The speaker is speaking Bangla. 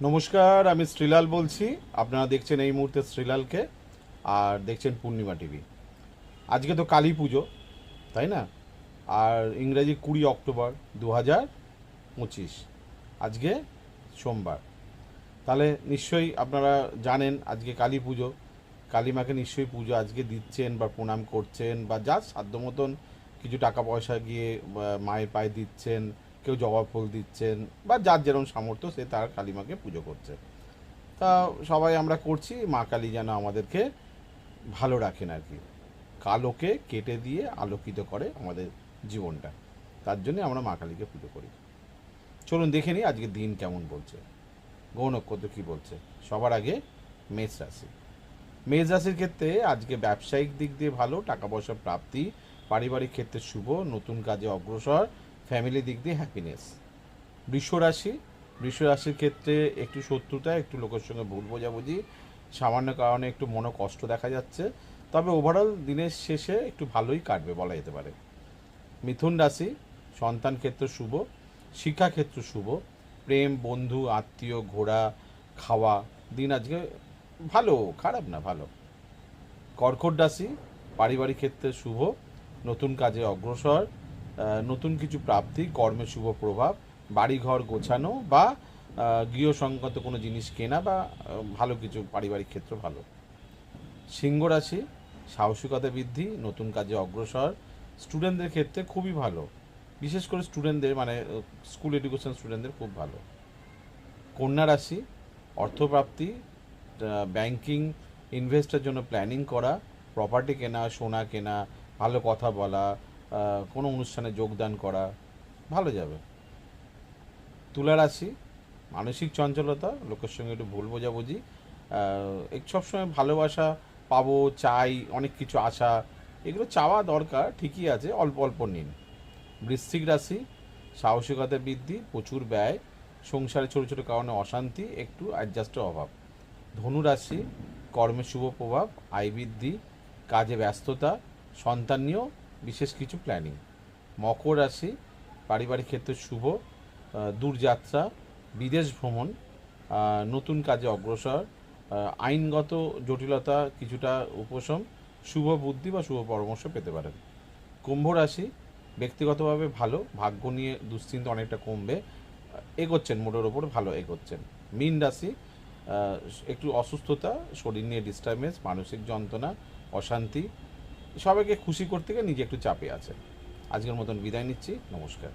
নমস্কার, আমি শ্রীলাল বলছি। আপনারা দেখছেন এই মুহূর্তে শ্রীলালকে আর দেখছেন পূর্ণিমা টিভি। আজকে তো কালী পুজো, তাই না? আর ইংরেজি কুড়ি অক্টোবর দু হাজার পঁচিশ, আজকে সোমবার। তাহলে নিশ্চয়ই আপনারা জানেন আজকে কালী পুজো। কালী মাকে নিশ্চয়ই পুজো আজকে দিচ্ছেন বা প্রণাম করছেন বা যার সাধ্য মতন কিছু টাকা পয়সা গিয়ে মায়ের পায়ে দিচ্ছেন কেউ জবা ফুল দিচ্ছেন বা যার যেরকম সামর্থ্য সে তার কালী মাকে পুজো করছে। তা সবাই আমরা করছি, মা কালী যেন আমাদেরকে ভালো রাখেন আর কি। কালোকে কেটে দিয়ে আলোকিত করে আমাদের জীবনটা। তার জন্য আমরা মা কালীকে পুজো করি। চলুন দেখে নিই আজকে দিন কেমন বলছে। গৌ নক্ষত্র কী বলছে? সবার আগে মেষ রাশি। মেষ রাশির ক্ষেত্রে আজকে ব্যবসায়িক দিক দিয়ে ভালো, টাকা পয়সা প্রাপ্তি, পারিবারিক ক্ষেত্রে শুভ, নতুন কাজে অগ্রসর ফ্যামিলি দিক দিয়ে হ্যাপিনেস বৃষ রাশি বৃষ রাশির ক্ষেত্রে একটু শত্রুতা, একটু লোকের সঙ্গে ভুল বোঝাবুঝি, সামান্য কারণে একটু মনে কষ্ট দেখা যাচ্ছে, তবে ওভারঅল দিনের শেষে একটু ভালোই কাটবে বলা যেতে পারে। মিথুন রাশি, সন্তান ক্ষেত্র শুভ শিক্ষাক্ষেত্র শুভ, প্রেম, বন্ধু, আত্মীয় ঘোরা খাওয়া, দিন আজকে ভালো, খারাপ না ভালো। কর্কট রাশি, পারিবারিক ক্ষেত্রে শুভ, নতুন কাজে অগ্রসর নতুন কিছু প্রাপ্তি কর্মে শুভ প্রভাব বাড়িঘর গোছানো বা আহ, গৃহসংগত কোনো জিনিস কেনা বা ভালো কিছু পারিবারিক ক্ষেত্র ভালো। সিংহ রাশি সাহসিকতা বৃদ্ধি নতুন কাজে অগ্রসর স্টুডেন্টদের ক্ষেত্রে খুবই ভালো। বিশেষ করে স্টুডেন্টদের মানে স্কুল এডুকেশন স্টুডেন্টদের খুব ভালো। কন্যা রাশি অর্থপ্রাপ্তি ব্যাংকিং ইনভেস্টের জন্য প্ল্যানিং করা প্রপার্টি কেনা সোনা কেনা ভালো কথা বলা কোনো অনুষ্ঠানে যোগদান করা, ভালো যাবে। তুলা রাশি মানসিক চঞ্চলতা, লোকের সঙ্গে একটু ভুল বোঝাবুঝি এক সবসময় ভালোবাসা পাবো, চাই, অনেক কিছু আশা, এগুলো চাওয়া দরকার, ঠিকই আছে, অল্প অল্প নিন। বৃশ্চিক রাশি, সাহসিকতা বৃদ্ধি, প্রচুর ব্যয়, সংসারে ছোটো ছোটো কারণে অশান্তি, একটু অ্যাডজাস্টের অভাব। ধনু রাশি, কর্মে শুভ প্রভাব, আয় বৃদ্ধি, কাজে ব্যস্ততা, সন্তান নিয়েও বিশেষ কিছু প্ল্যানিং মকর রাশি, পারিবারিক ক্ষেত্রে শুভ দূরযাত্রা, বিদেশ ভ্রমণ নতুন কাজে অগ্রসর আইনগত জটিলতা কিছুটা উপশম, শুভ বুদ্ধি বা শুভ পরামর্শ পেতে পারেন। কুম্ভ রাশি ব্যক্তিগতভাবে ভালো, ভাগ্য নিয়ে দুশ্চিন্তা অনেকটা কমবে, এগোচ্ছেন, মোটের ওপর ভালো এগোচ্ছেন। মীন রাশি একটু অসুস্থতা, শরীর নিয়ে ডিস্টারবেন্স মানসিক যন্ত্রণা, অশান্তি সবাইকে খুশি করতে গিয়ে নিজে একটু চাপে আছে। আজকের মতন বিদায় নিচ্ছি। নমস্কার।